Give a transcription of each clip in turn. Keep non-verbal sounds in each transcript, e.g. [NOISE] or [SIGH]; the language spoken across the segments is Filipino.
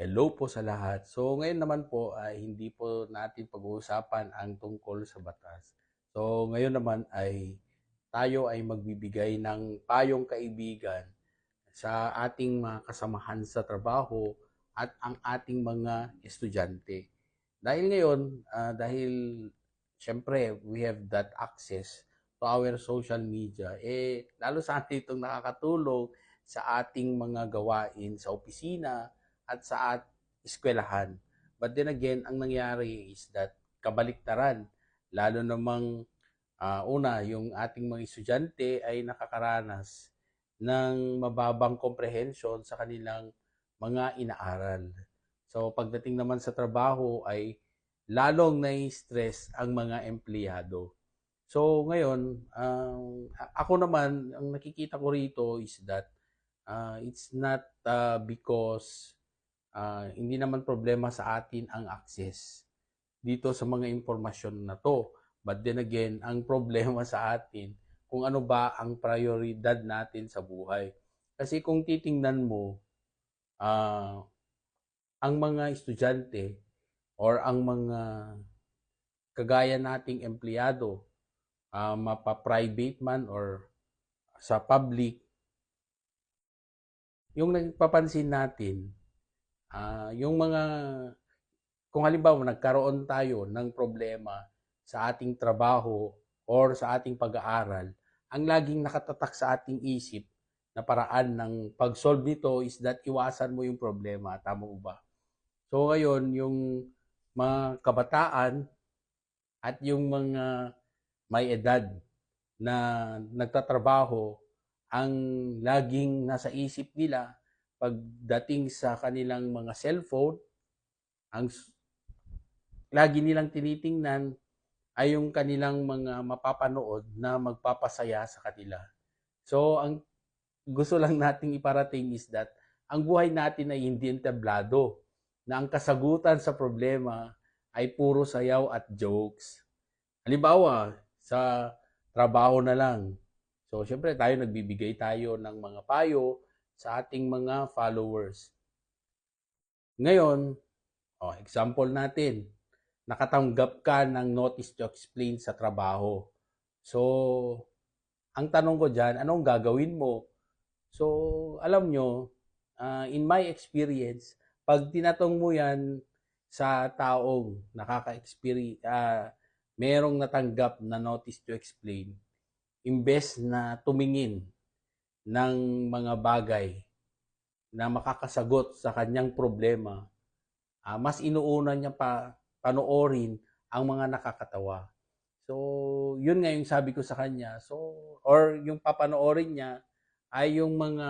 Hello po sa lahat. So ngayon naman po ay hindi po natin pag-uusapan ang tungkol sa batas. So ngayon naman ay tayo ay magbibigay ng payong kaibigan sa ating mga kasamahan sa trabaho at ang ating mga estudyante. Dahil ngayon, ah, dahil syempre we have that access to our social media, eh lalo sa atin itong nakakatulong sa ating mga gawain sa opisina, at sa at eskwelahan. But then again, ang nangyari is that kabaliktaran, lalo namang ah, una, yung ating mga estudyante ay nakakaranas ng mababang comprehension sa kanilang mga inaaral. So pagdating naman sa trabaho ay lalong nai-stress ang mga empleyado. So ngayon, ang ako naman, ang nakikita ko rito is that ah, it's not ah, because ah, hindi naman problema sa atin ang access dito sa mga impormasyon na to. But then again, ang [LAUGHS] problema sa atin, kung ano ba ang prioridad natin sa buhay. Kasi kung titingnan mo, ah, ang mga estudyante or ang mga kagaya nating empleyado, ah, mapa-private man or sa public, yung nagpapansin natin, Ah, yung mga kung halimbawa nagkaroon tayo ng problema sa ating trabaho or sa ating pag-aaral, ang laging nakatatak sa ating isip na paraan ng pag-solve nito is that iwasan mo yung problema. Tama ba? So ngayon, yung mga kabataan at yung mga may edad na nagtatrabaho, ang laging nasa isip nila pagdating sa kanilang mga cellphone, ang lagi nilang tinitingnan ay yung kanilang mga mapapanood na magpapasaya sa kanila. So, ang gusto lang nating iparating is that ang buhay natin ay hindi entablado, na ang kasagutan sa problema ay puro sayaw at jokes. Halimbawa, sa trabaho na lang. So, syempre tayo nagbibigay tayo ng mga payo sa ating mga followers. Ngayon, oh, example natin, nakatanggap ka ng notice to explain sa trabaho. So, ang tanong ko dyan, anong gagawin mo? So, alam nyo, ah, in my experience, pag tinatong mo yan sa taong nakaka-experience, ah, merong natanggap na notice to explain, imbes na tumingin ng mga bagay na makakasagot sa kanyang problema, ah, mas inuuna niya pa panoorin ang mga nakakatawa. So, yun nga yung sabi ko sa kanya. So, or yung papanoorin niya ay yung mga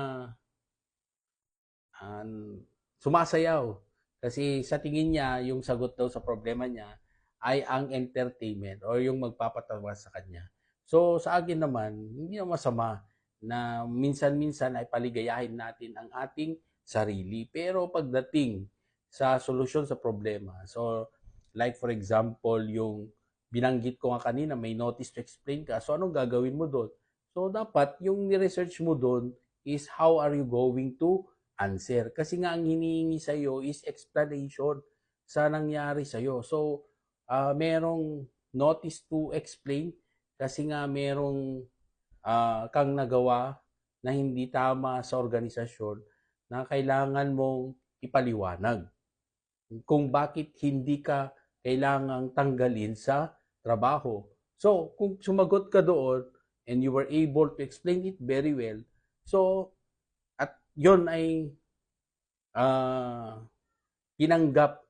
um, sumasayaw. Kasi sa tingin niya, yung sagot daw sa problema niya ay ang entertainment or yung magpapatawa sa kanya. So, sa akin naman, hindi na masama na minsan-minsan ay paligayahin natin ang ating sarili. Pero pagdating sa solusyon sa problema, so like for example, yung binanggit ko nga kanina, may notice to explain ka. So anong gagawin mo doon? So dapat yung ni-research mo doon is how are you going to answer? Kasi nga ang hinihingi sa iyo is explanation sa nangyari sa iyo. So ah, merong notice to explain kasi nga merong ah, kang nagawa na hindi tama sa organisasyon na kailangan mong ipaliwanag kung bakit hindi ka kailangang tanggalin sa trabaho. So, kung sumagot ka doon and you were able to explain it very well, so, at yon ay ah, tinanggap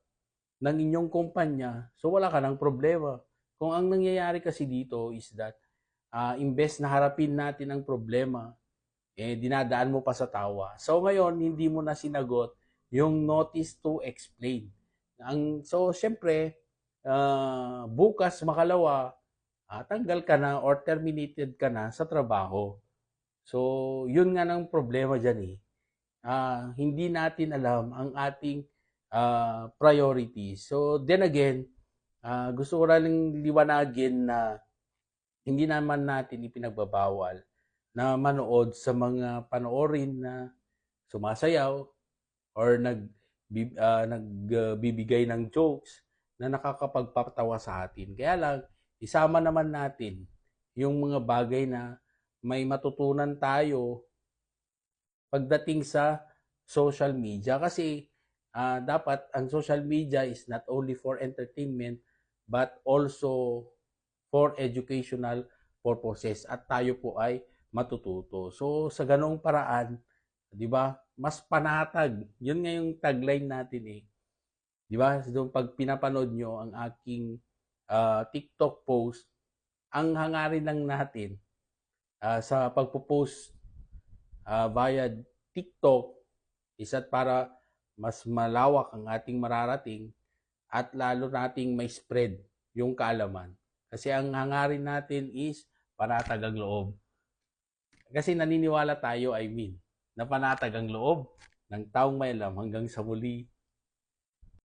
ng inyong kumpanya, so wala ka ng problema. Kung ang nangyayari kasi dito is that, ah, imbes na harapin natin ang problema, eh, dinadaan mo pa sa tawa. So ngayon, hindi mo na sinagot yung notice to explain. Ang, so, syempre, ah, bukas, makalawa, ah, tanggal ka na or terminated ka na sa trabaho. So, yun nga ng problema dyan eh. Ah, hindi natin alam ang ating ah, priorities. So, then again, ah, gusto ko rin liwanagin na hindi naman natin ipinagbabawal na manood sa mga panoorin na sumasayaw or bib- ah, nagbibigay ng jokes na nakakapagpatawa sa atin. Kaya lang, isama naman natin yung mga bagay na may matutunan tayo pagdating sa social media. Kasi ah, dapat ang social media is not only for entertainment but also for educational purposes at tayo po ay matututo. So sa ganong paraan, 'di ba? Mas panatag. 'Yun nga yung tagline natin eh. 'Di ba? So pag pinapanood nyo ang aking ah, TikTok post, ang hangarin lang natin ah, sa pagpo-post ah, via TikTok is at para mas malawak ang ating mararating at lalo nating may spread yung kaalaman. Kasi ang hangarin natin is panatag ang loob. Kasi naniniwala tayo, I mean, na panatag ang loob ng taong may alam hanggang sa muli.